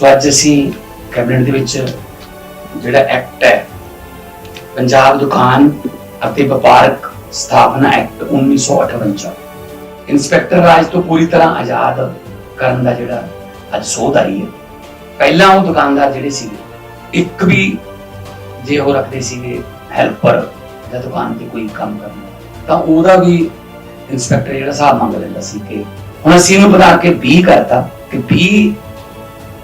ਸੋ ਅੱਜ ਅਸੀਂ ਕੈਬਨਿਟ ਦੇ ਵਿੱਚ ਜਿਹੜਾ ਐਕਟ ਹੈ, ਪੰਜਾਬ ਦੁਕਾਨ ਅਤੇ ਵਪਾਰਕ ਸਥਾਪਨਾ ਐਕਟ 1958 ਇੰਸਪੈਕਟਰ ਰਾਜ ਤੋਂ ਪੂਰੀ ਤਰ੍ਹਾਂ ਆਜ਼ਾਦ ਕਰਨ ਦਾ ਜਿਹੜਾ ਅੱਜ ਸੋਧ ਆਈ ਹੈ। ਪਹਿਲਾਂ ਉਹ ਦੁਕਾਨਦਾਰ ਜਿਹੜੇ ਸੀ ਇੱਕ ਵੀ ਜੇ ਉਹ ਰੱਖਦੇ ਸੀਗੇ ਹੈਲਪਰ ਜਾਂ ਦੁਕਾਨ ਤੇ ਕੋਈ ਕੰਮ ਕਰਨਾ, ਤਾਂ ਉਹਦਾ ਵੀ ਇੰਸਪੈਕਟਰ ਜਿਹੜਾ ਹਿਸਾਬ ਮੰਗ ਲੈਂਦਾ ਸੀ ਕਿ ਹੁਣ ਅਸੀਂ ਇਹਨੂੰ ਵਧਾ ਕੇ 20 ਕਰਤਾ ਕਿ 20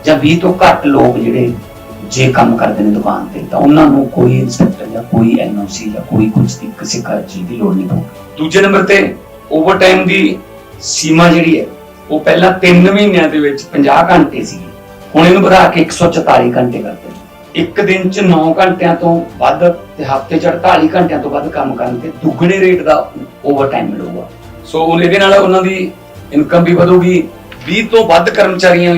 ਜਾਂ 20 ਤੋਂ ਘੱਟ ਲੋਕ ਜਿਹੜੇ ਜੇ ਕੰਮ ਕਰਦੇ ਨੇ ਦੁਕਾਨ ਤੇ, ਤਾਂ ਉਹਨਾਂ ਨੂੰ ਕੋਈ ਇੰਸਪੈਕਟਰ ਜਾਂ ਕੋਈ ਐਨਓਸੀ ਜਾਂ ਕੋਈ ਕੁਝ ਦੀ ਕਿਸੇ ਕਰ ਦੀ ਲੋੜ ਨਹੀਂ ਪਊਗੀ। ਦੂਜੇ ਨੰਬਰ ਤੇ ਓਵਰਟਾਈਮ ਦੀ ਸੀਮਾ ਜਿਹੜੀ ਹੈ, ਉਹ ਪਹਿਲਾਂ 3 ਮਹੀਨਿਆਂ ਦੇ ਵਿੱਚ 50 ਘੰਟੇ ਸੀ। ਹੁਣ ਇਹਨੂੰ ਵਧਾ ਕੇ 144 ਘੰਟੇ ਕਰਤੇ ਇੱਕ ਦਿਨ ਚ 9 ਘੰਟਿਆਂ ਤੋਂ ਵੱਧ ਤੇ ਹਫ਼ਤੇ ਚ 48 ਘੰਟਿਆਂ ਤੋਂ ਵੱਧ ਕੰਮ ਕਰਨ ਤੇ ਦੁੱਗਣੇ ਰੇਟ ਦਾ ਓਵਰਟਾਈਮ ਮਿਲੂਗਾ। ਸੋ ਉਹ ਇਹਦੇ ਨਾਲ ਉਹਨਾਂ ਦੀ ਇਨਕਮ ਵੀ ਵਧੂਗੀ 20 ਤੋਂ ਵੱਧ ਕਰਮਚਾਰੀਆਂ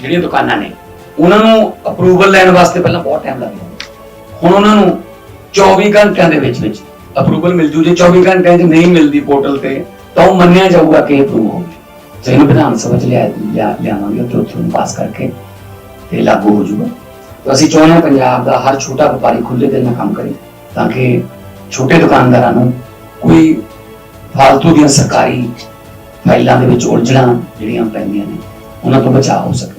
ਜਿਹੜੀਆਂ ਦੁਕਾਨਾਂ ਨੇ, ਉਹਨਾਂ ਨੂੰ ਅਪਰੂਵਲ ਲੈਣ ਵਾਸਤੇ ਪਹਿਲਾਂ ਬਹੁਤ ਟਾਈਮ ਲੱਗ ਹੁਣ ਉਹਨਾਂ ਨੂੰ 24 ਘੰਟਿਆਂ ਦੇ ਵਿੱਚ ਵਿੱਚ ਅਪਰੂਵਲ ਮਿਲ ਜੂ। ਜੇ 24 ਘੰਟਿਆਂ 'ਚ ਨਹੀਂ ਮਿਲਦੀ ਪੋਰਟਲ ਤੇ, ਤਾਂ ਉਹ ਮੰਨਿਆ ਜਾਊਗਾ ਕਿ ਅਪਰੂਵ ਹੋ ਗਿਆ। ਜੇ ਵਿਧਾਨ ਸਭਾ 'ਚ ਲਿਆ ਲਿਆਵਾਂਗੇ ਤੇ ਉੱਥੇ ਉਹਨੂੰ ਪਾਸ ਕਰਕੇ ਤੇ ਲਾਗੂ ਹੋ ਜਾਊਗਾ ਤਾਂ ਅਸੀਂ ਚਾਹੁੰਦੇ ਹਾਂ ਪੰਜਾਬ ਦਾ ਹਰ ਛੋਟਾ ਵਪਾਰੀ ਖੁੱਲੇ ਦਿਲ ਨਾਲ ਕੰਮ ਕਰੇ, ਤਾਂ ਕਿ ਛੋਟੇ ਦੁਕਾਨਦਾਰਾਂ ਨੂੰ ਕੋਈ ਫਾਲਤੂ ਦੀਆਂ ਸਰਕਾਰੀ ਫਾਈਲਾਂ ਦੇ ਵਿੱਚ ਉਲਝਣਾ ਜਿਹੜੀਆਂ ਪੈਂਦੀਆਂ ਨੇ ਉਹਨਾਂ ਤੋਂ ਬਚਾਅ ਹੋ ਸਕੇ